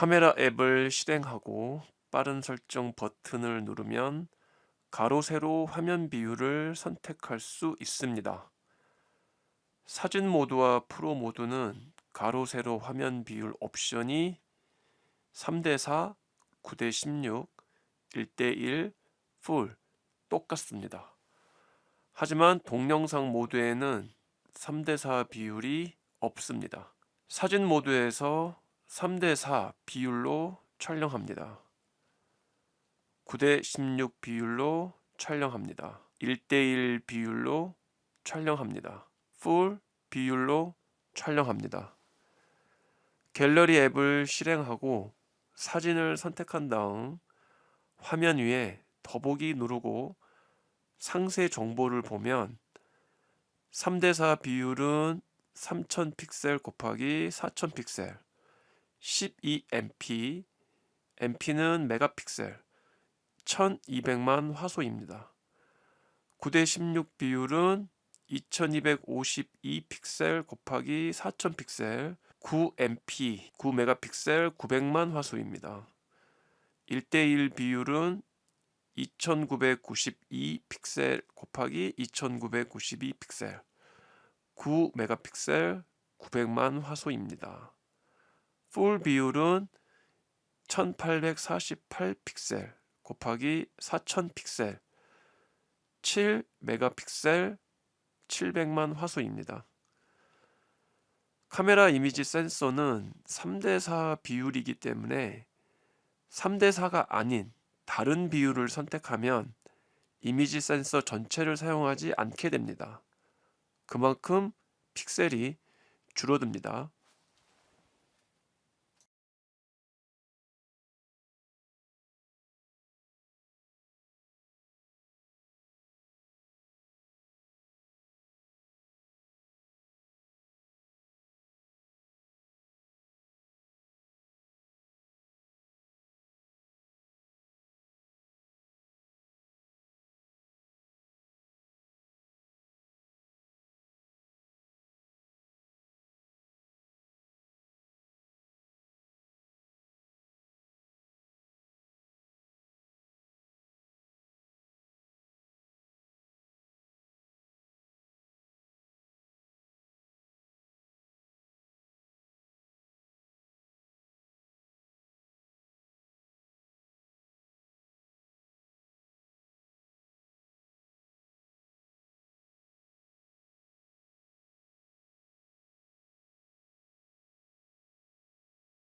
카메라 앱을 실행하고 빠른 설정 버튼을 누르면 가로 세로 화면 비율을 선택할 수 있습니다. 사진 모드와 프로 모드는 가로 세로 화면 비율 옵션이 3대4, 9대16, 1대1, 풀 똑같습니다. 하지만 동영상 모드에는 3대4 비율이 없습니다. 사진 모드에서 3대 4 비율로 촬영합니다. 9대 16 비율로 촬영합니다. 1대1 비율로 촬영합니다. 풀 비율로 촬영합니다. 갤러리 앱을 실행하고 사진을 선택한 다음 화면 위에 더보기 누르고 상세 정보를 보면 3대4 비율은 3000 픽셀 곱하기 4000 픽셀 12MP MP는 메가픽셀 1200만 화소입니다. 9대 16 비율은 2252 픽셀 곱하기 4000 픽셀 9MP 9메가픽셀 900만 화소입니다. 1대1 비율은 2992 픽셀 곱하기 2992 픽셀 9 메가픽셀 900만 화소입니다. 풀 비율은 1848 픽셀 곱하기 4000 픽셀 7 메가픽셀 700만 화소입니다. 카메라 이미지 센서는 3대4 비율이기 때문에 3대4가 아닌 다른 비율을 선택하면 이미지 센서 전체를 사용하지 않게 됩니다. 그만큼 픽셀이 줄어듭니다.